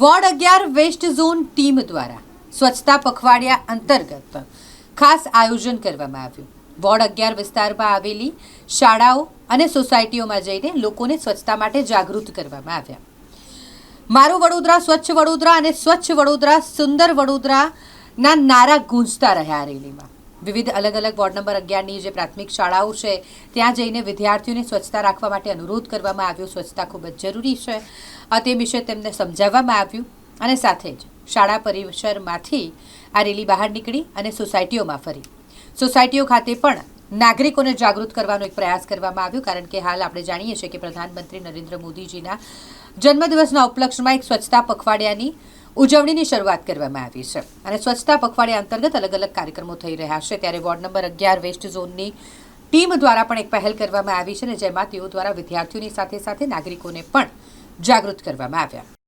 Ward અગિયાર west zone team દ્વારા સ્વચ્છતા પખવાડિયા અંતર્ગત ખાસ આયોજન કરવામાં આવ્યું. વોર્ડ અગિયાર વિસ્તારમાં આવેલી શાળાઓ અને સોસાયટીઓમાં જઈને લોકોને સ્વચ્છતા માટે જાગૃત કરવામાં આવ્યા. મારું વડોદરા, સ્વચ્છ વડોદરા અને સ્વચ્છ વડોદરા, સુંદર વડોદરાના નારા ગૂંજતા રહ્યા રેલીમાં. વિવિધ અલગ અલગ વોર્ડ નંબર અગિયારની જે પ્રાથમિક શાળાઓ છે, ત્યાં જઈને વિદ્યાર્થીઓને સ્વચ્છતા રાખવા માટે અનુરોધ કરવામાં આવ્યો. સ્વચ્છતા ખૂબ જ જરૂરી છે. તે વિશે તેમને સમજાવવામાં આવ્યું અને સાથે જ શાળા પરિસરમાંથી આ રેલી બહાર નીકળી અને સોસાયટીઓમાં ફરી. સોસાયટીઓ ખાતે પણ નાગરિકોને જાગૃત કરવાનો એક પ્રયાસ કરવામાં આવ્યો, કારણ કે હાલ આપણે જાણીએ છીએ કે પ્રધાનમંત્રી નરેન્દ્ર મોદીજીના જન્મદિવસના ઉપલક્ષમાં એક સ્વચ્છતા પખવાડિયાની ઉજવણીની શરૂઆત કરવામાં આવી છે. અને સ્વચ્છતા પખવાડિયા અંતર્ગત અલગ અલગ કાર્યક્રમો થઈ રહ્યા છે. ત્યારે વોર્ડ નંબર અગિયાર વેસ્ટ ઝોનની ટીમ દ્વારા પણ એક પહેલ કરવામાં આવી છે અને જેમાં તેઓ દ્વારા વિદ્યાર્થીઓની સાથે સાથે નાગરિકોને પણ જાગૃત કરવામાં આવ્યા.